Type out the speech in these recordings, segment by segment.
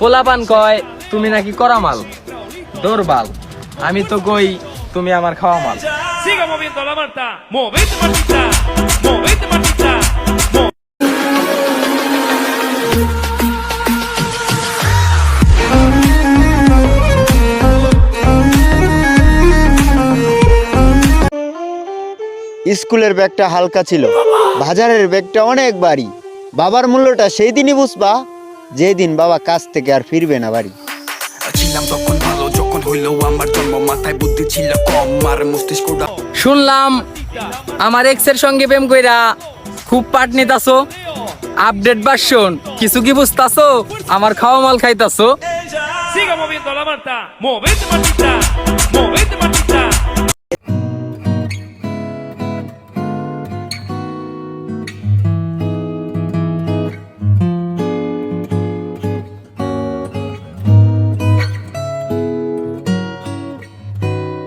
পোলাপান কয় তুমি নাকি করা মাল দৌড়বাল। আমি তো কই তুমি আমার খাওয়া মাল। স্কুলের ব্যাগটা হালকা ছিল। বাজারের ব্যাগটা অনেক বাড়ি। বাবার মূল্যটা সেই দিনই বুঝবা? যেদিন বাবা কাছ থেকে আর ফিরবে না বাড়ি ছিলাম তখন ভালো যখন হইল আমার জন্ম মাথায় বুদ্ধি ছিল কম আর মস্তিষ্কটা শুনলাম আমার এক্সের সঙ্গে প্রেম কইরা খুব পাট নিতাছো আপডেট ভার্সন কিছু কি বুঝতাছো আমার খাওয়া মাল খাইতাছো Siga moviendo la manta. Movete, Martita. Movete, Martita.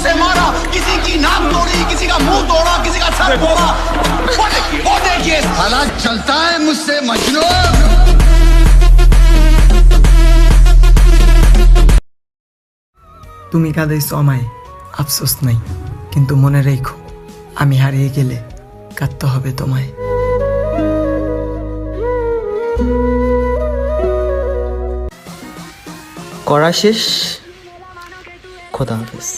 से मारा किसी की नाक तोड़ी किसी का मुंह तोड़ा किसी का सर तोड़ा वो देखिए वो देखिए हालात चलता है मुझसे मजनू তুমি কাঁদাইছো আমায় আফসোস নাই কিন্তু মনে রেখো আমি হারিয়ে গেলে কাঁদতে হবে তোমায় করা শেষ খোদা হাফেজ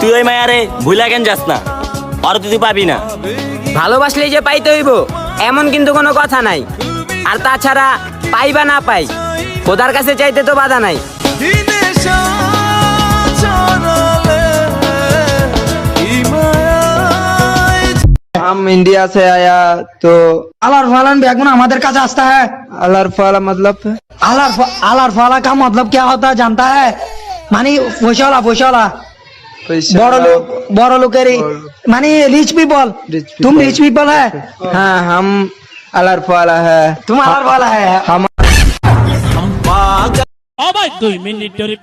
তুই ওই মায়ারে ভুলা কেন যাস না আর তুই পাবি না ভালোবাসলেই যে পাইতে হইব এমন কিন্তু কোনো কথা নাই আর তাছাড়া পাই বা না পাই খোদার কাছে চাইতে তো বাধা নাই हम इंडिया से आया तो আলার ফালান बेगुन हमारे काज आता है अल्लाह फाला मतलब आलार फ- आलार फाला का मतलब क्या होता है जानता है मानी फुसला फुसला বড় লোক বড় লোকের মানে রিচ পিপল তুমি রিচ পিপল হ্যাঁ? হ্যাঁ হাম আলার হ্যাঁ, হ্যাঁ।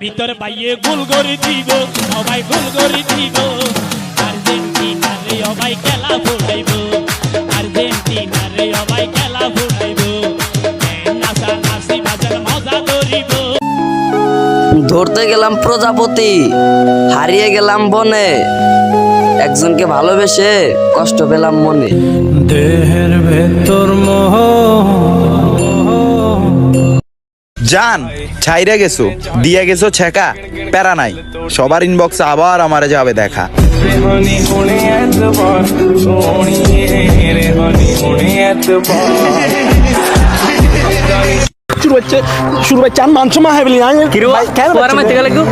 ভিতরে পাইয়ে গোল করে দিব। সবাই গোল করে দিব। আর্জেন্টিনা রে খেলা ভুলাইব। আর্জেন্টিনা রে খেলা ভুল ধরতে গেলাম প্রজাপতি হারিয়ে গেলাম বনে। একজনকে ভালোবেসে কষ্ট পেলাম মনে। দেহের ভেতর মোহ। জান ছাইরে গেছো দিয়ে গেছো ছেকা প্যারা নাই। সবার ইনবক্সে আবার আমারে যাবে দেখা। শুরু হচ্ছে শুরু হচ্ছে আর মাংস মা হাইবলি আয়। কিরো তোর মাইতে গেলে গো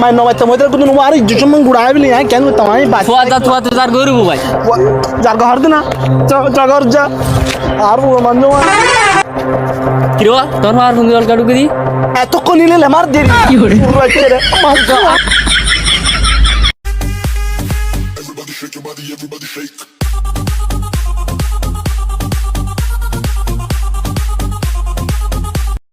মাই নবাই তো মইতে কিন্তু নোয়ারি জুসম গুড়া হাইবলি আয় কেন তামাই বাস থুয়া থুয়া তো তার গরু ভাই। যার ঘর দিনা জগর যা। আর মান্য কিরো তোর আর ফোন জল কাটু করি এতক্ষণ নিলে আমার দেরি। শুরু হচ্ছে রে মাংস Everybody shake your body, everybody shake.